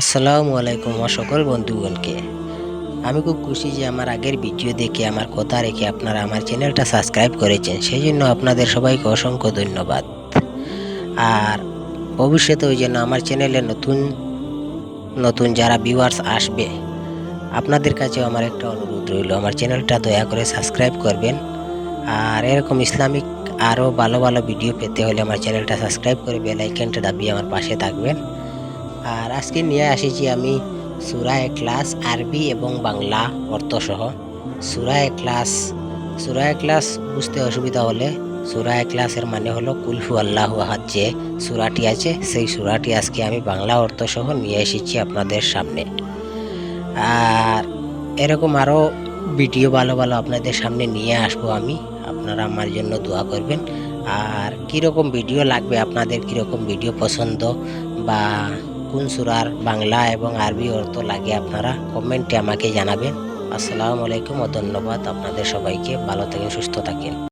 আসসালামু আলাইকুম আমার সকল বন্ধুগণকে। আমি খুব খুশি যে আমার আগের ভিডিও দেখে, আমার কথা রেখে আপনারা আমার চ্যানেলটা সাবস্ক্রাইব করেছেন। সেই জন্য আপনাদের সবাইকে অসংখ্য ধন্যবাদ। আর ভবিষ্যতে ওই জন্য আমার চ্যানেলে নতুন নতুন যারা ভিউয়ার্স আসবে, আপনাদের কাছেও আমার একটা অনুরোধ রইল। আমার চ্যানেলটা দয়া করে সাবস্ক্রাইব করবেন। আর এরকম ইসলামিক আরও ভালো ভালো ভিডিও পেতে হলে আমার চ্যানেলটা সাবস্ক্রাইব করে বেল আইকনটা দাবিয়ে আমার পাশে থাকবেন। আর আজকে নিয়ে আসেছি আমি সুরায় ক্লাস আরবি এবং বাংলা অর্থসহ। সুরায় ক্লাস সুরায় ক্লাস বুঝতে অসুবিধা হলে সুরায় ক্লাসের মানে হলো কুলফু আল্লাহ আহাদ, যে সুরাটি আছে সেই সুরাটি আজকে আমি বাংলা অর্থসহ নিয়ে এসেছি আপনাদের সামনে। আর এরকম আরও ভিডিও ভালো ভালো আপনাদের সামনে নিয়ে আসব আমি, আপনারা আমার জন্য দোয়া করবেন। আর কীরকম ভিডিও লাগবে, আপনাদের কীরকম ভিডিও পছন্দ বা কোন সুরার বাংলা এবং আরবি অর্থ লাগে আপনারা? কমেন্টে আমাকে জানাবেন। আসসালামু আলাইকুম ও ধন্যবাদ আপনাদের সবাইকে। ভালো থাকেন, সুস্থ থাকেন।